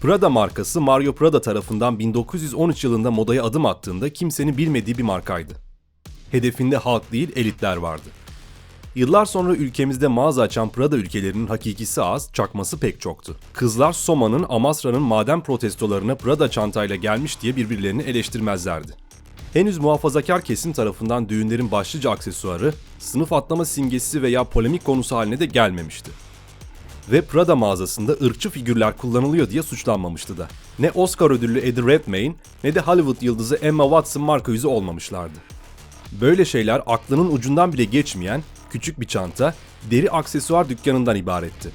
Prada markası Mario Prada tarafından 1913 yılında modaya adım attığında kimsenin bilmediği bir markaydı. Hedefinde halk değil elitler vardı. Yıllar sonra ülkemizde mağaza açan Prada ülkelerinin hakikisi az, çakması pek çoktu. Kızlar Soma'nın, Amasra'nın maden protestolarına Prada çantayla gelmiş diye birbirlerini eleştirmezlerdi. Henüz muhafazakar kesim tarafından düğünlerin başlıca aksesuarı, sınıf atlama simgesi veya polemik konusu haline de gelmemişti ve Prada mağazasında ırkçı figürler kullanılıyor diye suçlanmamıştı da. Ne Oscar ödüllü Eddie Redmayne ne de Hollywood yıldızı Emma Watson marka yüzü olmamışlardı. Böyle şeyler aklının ucundan bile geçmeyen küçük bir çanta, deri aksesuar dükkanından ibaretti.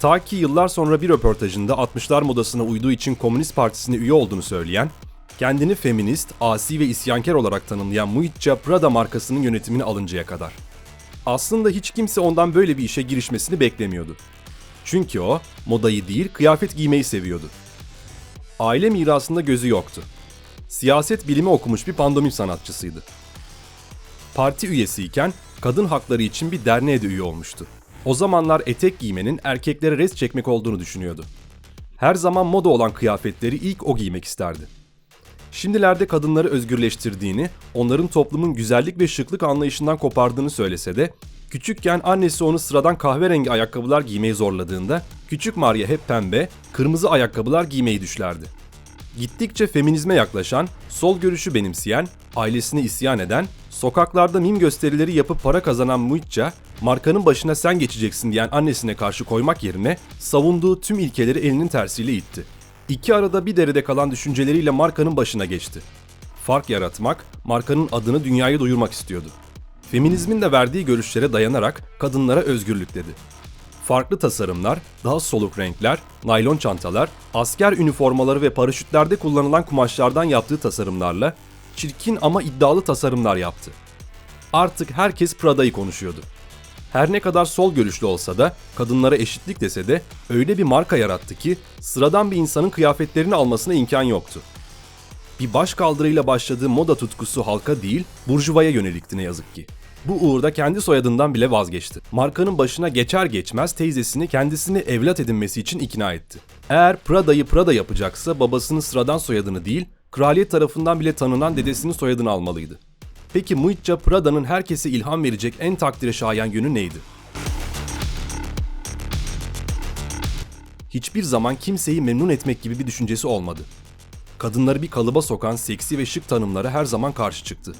Ta ki yıllar sonra bir röportajında 60'lar modasına uyduğu için Komünist Partisi'ne üye olduğunu söyleyen, kendini feminist, asi ve isyankar olarak tanımlayan Muitça Prada markasının yönetimini alıncaya kadar. Aslında hiç kimse ondan böyle bir işe girişmesini beklemiyordu. Çünkü o modayı değil kıyafet giymeyi seviyordu. Aile mirasında gözü yoktu. Siyaset bilimi okumuş bir pandomim sanatçısıydı. Parti üyesiyken kadın hakları için bir derneğe de üye olmuştu. O zamanlar etek giymenin erkeklere res çekmek olduğunu düşünüyordu. Her zaman moda olan kıyafetleri ilk o giymek isterdi. Şimdilerde kadınları özgürleştirdiğini, onların toplumun güzellik ve şıklık anlayışından kopardığını söylese de, küçükken annesi onu sıradan kahverengi ayakkabılar giymeye zorladığında, küçük Maria hep pembe, kırmızı ayakkabılar giymeyi düşlerdi. Gittikçe feminizme yaklaşan, sol görüşü benimseyen, ailesine isyan eden, sokaklarda mim gösterileri yapıp para kazanan Muitça, markanın başına sen geçeceksin diyen annesine karşı koymak yerine savunduğu tüm ilkeleri elinin tersiyle itti. İki arada bir derede kalan düşünceleriyle markanın başına geçti. Fark yaratmak, markanın adını dünyaya duyurmak istiyordu. Feminizmin de verdiği görüşlere dayanarak kadınlara özgürlük dedi. Farklı tasarımlar, daha soluk renkler, naylon çantalar, asker üniformaları ve paraşütlerde kullanılan kumaşlardan yaptığı tasarımlarla çirkin ama iddialı tasarımlar yaptı. Artık herkes Prada'yı konuşuyordu. Her ne kadar sol görüşlü olsa da kadınlara eşitlik dese de öyle bir marka yarattı ki sıradan bir insanın kıyafetlerini almasına imkan yoktu. Bir baş kaldırıyla başladığı moda tutkusu halka değil, burjuvaya yönelikti ne yazık ki. Bu uğurda kendi soyadından bile vazgeçti. Markanın başına geçer geçmez teyzesini kendisini evlat edinmesi için ikna etti. Eğer Prada'yı Prada yapacaksa babasının sıradan soyadını değil, kraliyet tarafından bile tanınan dedesinin soyadını almalıydı. Peki Muitça Prada'nın herkese ilham verecek en takdire şayan yönü neydi? Hiçbir zaman kimseyi memnun etmek gibi bir düşüncesi olmadı. Kadınları bir kalıba sokan seksi ve şık tanımlara her zaman karşı çıktı.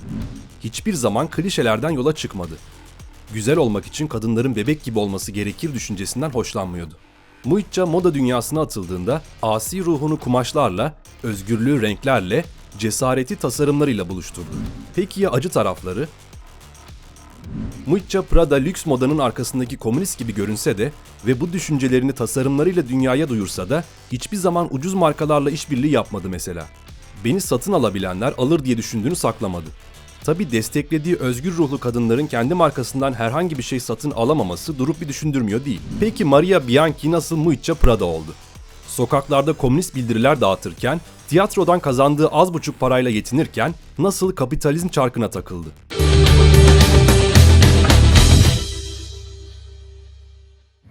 Hiçbir zaman klişelerden yola çıkmadı. Güzel olmak için kadınların bebek gibi olması gerekir düşüncesinden hoşlanmıyordu. Muitça moda dünyasına atıldığında asi ruhunu kumaşlarla, özgürlüğü renklerle, cesareti tasarımlarıyla buluşturdu. Peki ya acı tarafları? Muitça Prada lüks modanın arkasındaki komünist gibi görünse de ve bu düşüncelerini tasarımlarıyla dünyaya duyursa da hiçbir zaman ucuz markalarla işbirliği yapmadı mesela. Beni satın alabilenler alır diye düşündüğünü saklamadı. Tabi desteklediği özgür ruhlu kadınların kendi markasından herhangi bir şey satın alamaması durup bir düşündürmüyor değil. Peki Maria Bianchi nasıl Muitça Prada oldu? Sokaklarda komünist bildiriler dağıtırken, tiyatrodan kazandığı az buçuk parayla yetinirken nasıl kapitalizm çarkına takıldı?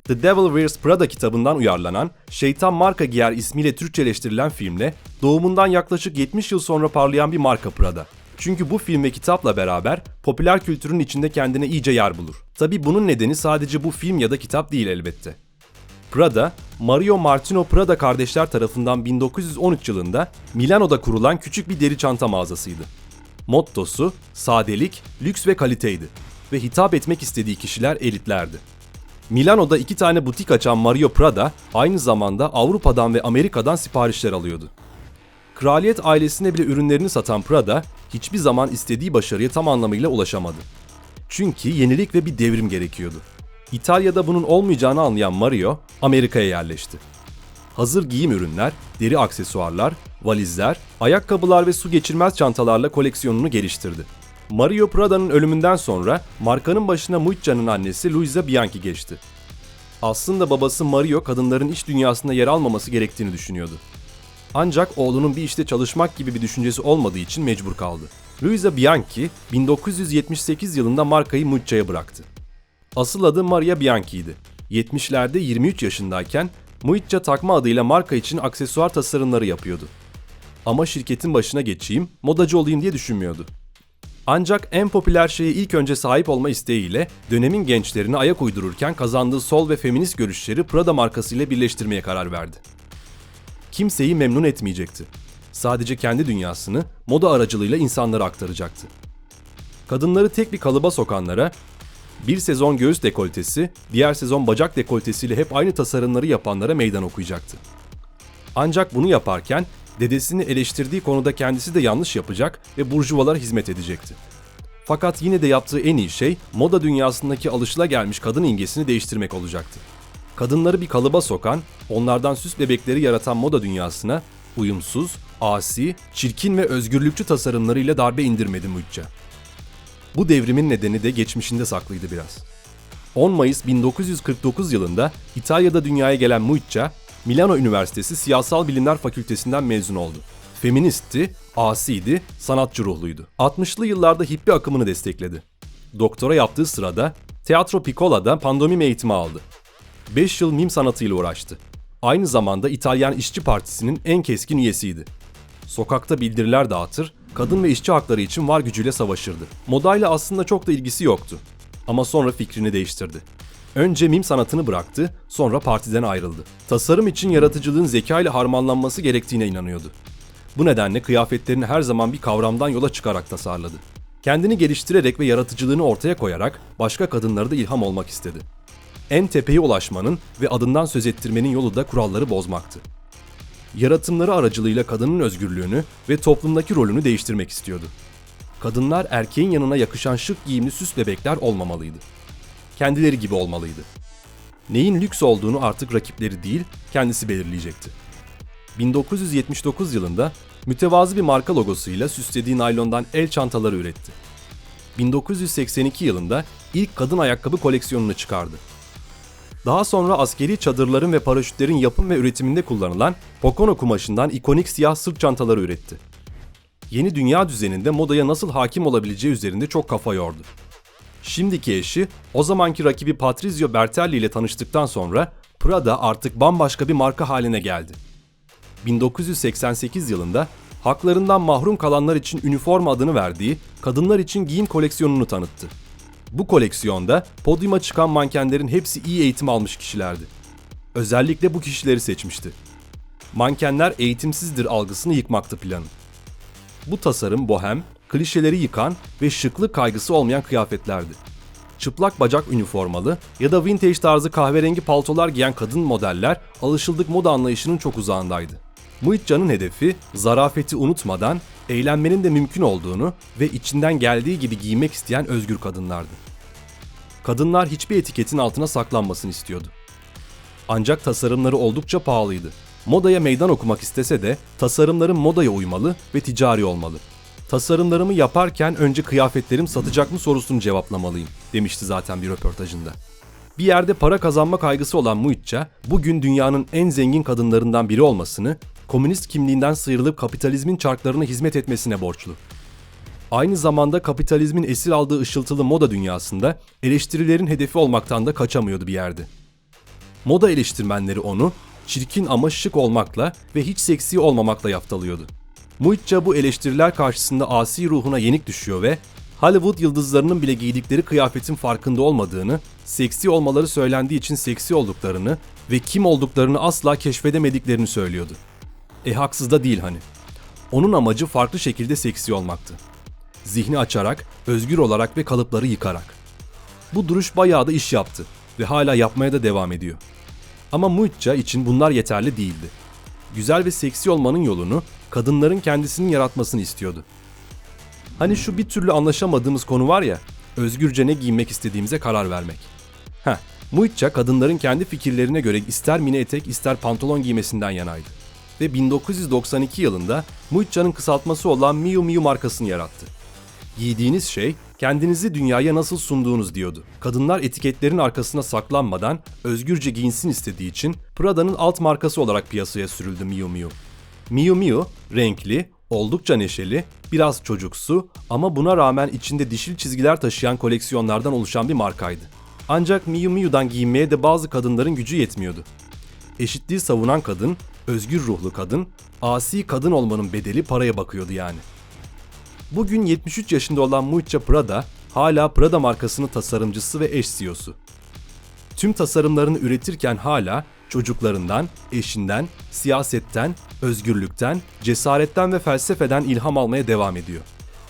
The Devil Wears Prada kitabından uyarlanan Şeytan Marka Giyer ismiyle Türkçeleştirilen filmle doğumundan yaklaşık 70 yıl sonra parlayan bir marka Prada. Çünkü bu film ve kitapla beraber popüler kültürün içinde kendine iyice yer bulur. Tabi bunun nedeni sadece bu film ya da kitap değil elbette. Prada, Mario Martino Prada kardeşler tarafından 1913 yılında Milano'da kurulan küçük bir deri çanta mağazasıydı. Mottosu sadelik, lüks ve kaliteydi ve hitap etmek istediği kişiler elitlerdi. Milano'da iki tane butik açan Mario Prada aynı zamanda Avrupa'dan ve Amerika'dan siparişler alıyordu. Kraliyet ailesine bile ürünlerini satan Prada hiçbir zaman istediği başarıya tam anlamıyla ulaşamadı. Çünkü yenilik ve bir devrim gerekiyordu. İtalya'da bunun olmayacağını anlayan Mario Amerika'ya yerleşti. Hazır giyim ürünler, deri aksesuarlar, valizler, ayakkabılar ve su geçirmez çantalarla koleksiyonunu geliştirdi. Mario Prada'nın ölümünden sonra markanın başına Muitca'nın annesi Luisa Bianchi geçti. Aslında babası Mario kadınların iş dünyasında yer almaması gerektiğini düşünüyordu. Ancak oğlunun bir işte çalışmak gibi bir düşüncesi olmadığı için mecbur kaldı. Luisa Bianchi 1978 yılında markayı Muitca'ya bıraktı. Asıl adı Maria Bianchi'ydi. 70'lerde 23 yaşındayken Muitca takma adıyla marka için aksesuar tasarımları yapıyordu. Ama şirketin başına geçeyim, modacı olayım diye düşünmüyordu. Ancak en popüler şeye ilk önce sahip olma isteğiyle dönemin gençlerini ayak uydururken kazandığı sol ve feminist görüşleri Prada markasıyla birleştirmeye karar verdi. Kimseyi memnun etmeyecekti. Sadece kendi dünyasını moda aracılığıyla insanlara aktaracaktı. Kadınları tek bir kalıba sokanlara bir sezon göğüs dekoltesi, diğer sezon bacak dekoltesiyle hep aynı tasarımları yapanlara meydan okuyacaktı. Ancak bunu yaparken dedesini eleştirdiği konuda kendisi de yanlış yapacak ve burjuvalara hizmet edecekti. Fakat yine de yaptığı en iyi şey moda dünyasındaki alışılagelmiş kadın imgesini değiştirmek olacaktı. Kadınları bir kalıba sokan, onlardan süs bebekleri yaratan moda dünyasına uyumsuz, asi, çirkin ve özgürlükçü tasarımlarıyla darbe indirmedi Mucca. Bu devrimin nedeni de geçmişinde saklıydı biraz. 10 Mayıs 1949 yılında İtalya'da dünyaya gelen Mucca, Milano Üniversitesi Siyasal Bilimler Fakültesinden mezun oldu. Feministti, asiydi, sanatçı ruhluydu. 60'lı yıllarda hippie akımını destekledi. Doktora yaptığı sırada Teatro Piccola'da pandomim eğitimi aldı. 5 yıl mim sanatıyla uğraştı. Aynı zamanda İtalyan İşçi Partisi'nin en keskin üyesiydi. Sokakta bildiriler dağıtır, kadın ve işçi hakları için var gücüyle savaşırdı. Modayla aslında çok da ilgisi yoktu. Ama sonra fikrini değiştirdi. Önce mim sanatını bıraktı, sonra partiden ayrıldı. Tasarım için yaratıcılığın zeka ile harmanlanması gerektiğine inanıyordu. Bu nedenle kıyafetlerini her zaman bir kavramdan yola çıkarak tasarladı. Kendini geliştirerek ve yaratıcılığını ortaya koyarak başka kadınlara da ilham olmak istedi. En tepeye ulaşmanın ve adından söz ettirmenin yolu da kuralları bozmaktı. Yaratımları aracılığıyla kadının özgürlüğünü ve toplumdaki rolünü değiştirmek istiyordu. Kadınlar erkeğin yanına yakışan şık giyimli süs bebekler olmamalıydı kendileri gibi olmalıydı. Neyin lüks olduğunu artık rakipleri değil, kendisi belirleyecekti. 1979 yılında mütevazı bir marka logosuyla süslediği naylondan el çantaları üretti. 1982 yılında ilk kadın ayakkabı koleksiyonunu çıkardı. Daha sonra askeri çadırların ve paraşütlerin yapım ve üretiminde kullanılan Pocono kumaşından ikonik siyah sırt çantaları üretti. Yeni dünya düzeninde modaya nasıl hakim olabileceği üzerinde çok kafa yordu. Şimdiki eşi, o zamanki rakibi Patrizio Bertelli ile tanıştıktan sonra Prada artık bambaşka bir marka haline geldi. 1988 yılında haklarından mahrum kalanlar için üniforma adını verdiği kadınlar için giyim koleksiyonunu tanıttı. Bu koleksiyonda podyuma çıkan mankenlerin hepsi iyi eğitim almış kişilerdi. Özellikle bu kişileri seçmişti. Mankenler eğitimsizdir algısını yıkmaktı planı. Bu tasarım bohem, klişeleri yıkan ve şıklık kaygısı olmayan kıyafetlerdi. Çıplak bacak üniformalı ya da vintage tarzı kahverengi paltolar giyen kadın modeller alışıldık moda anlayışının çok uzağındaydı. Muitcan'ın hedefi zarafeti unutmadan eğlenmenin de mümkün olduğunu ve içinden geldiği gibi giymek isteyen özgür kadınlardı. Kadınlar hiçbir etiketin altına saklanmasını istiyordu. Ancak tasarımları oldukça pahalıydı. Modaya meydan okumak istese de tasarımların modaya uymalı ve ticari olmalı. Tasarımlarımı yaparken önce kıyafetlerim satacak mı sorusunu cevaplamalıyım demişti zaten bir röportajında. Bir yerde para kazanma kaygısı olan Muitça, bugün dünyanın en zengin kadınlarından biri olmasını, komünist kimliğinden sıyrılıp kapitalizmin çarklarına hizmet etmesine borçlu. Aynı zamanda kapitalizmin esir aldığı ışıltılı moda dünyasında eleştirilerin hedefi olmaktan da kaçamıyordu bir yerde. Moda eleştirmenleri onu çirkin ama şık olmakla ve hiç seksi olmamakla yaftalıyordu. Muitça bu eleştiriler karşısında asi ruhuna yenik düşüyor ve Hollywood yıldızlarının bile giydikleri kıyafetin farkında olmadığını, seksi olmaları söylendiği için seksi olduklarını ve kim olduklarını asla keşfedemediklerini söylüyordu. E haksız da değil hani. Onun amacı farklı şekilde seksi olmaktı. Zihni açarak, özgür olarak ve kalıpları yıkarak. Bu duruş bayağı da iş yaptı ve hala yapmaya da devam ediyor. Ama Muitça için bunlar yeterli değildi. Güzel ve seksi olmanın yolunu kadınların kendisinin yaratmasını istiyordu. Hani şu bir türlü anlaşamadığımız konu var ya, özgürce ne giymek istediğimize karar vermek. Heh, Muitça kadınların kendi fikirlerine göre ister mini etek ister pantolon giymesinden yanaydı. Ve 1992 yılında Muitça'nın kısaltması olan Miu Miu markasını yarattı. Giydiğiniz şey kendinizi dünyaya nasıl sunduğunuz diyordu. Kadınlar etiketlerin arkasına saklanmadan özgürce giyinsin istediği için Prada'nın alt markası olarak piyasaya sürüldü Miu Miu. Miu Miu renkli, oldukça neşeli, biraz çocuksu ama buna rağmen içinde dişil çizgiler taşıyan koleksiyonlardan oluşan bir markaydı. Ancak Miu Miu'dan giyinmeye de bazı kadınların gücü yetmiyordu. eşitliği savunan kadın, özgür ruhlu kadın, asi kadın olmanın bedeli paraya bakıyordu yani. Bugün 73 yaşında olan Muccia Prada hala Prada markasının tasarımcısı ve eş CEO'su. Tüm tasarımlarını üretirken hala çocuklarından, eşinden, siyasetten, özgürlükten, cesaretten ve felsefeden ilham almaya devam ediyor.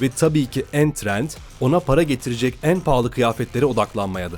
Ve tabii ki en trend, ona para getirecek en pahalı kıyafetlere odaklanmaya da.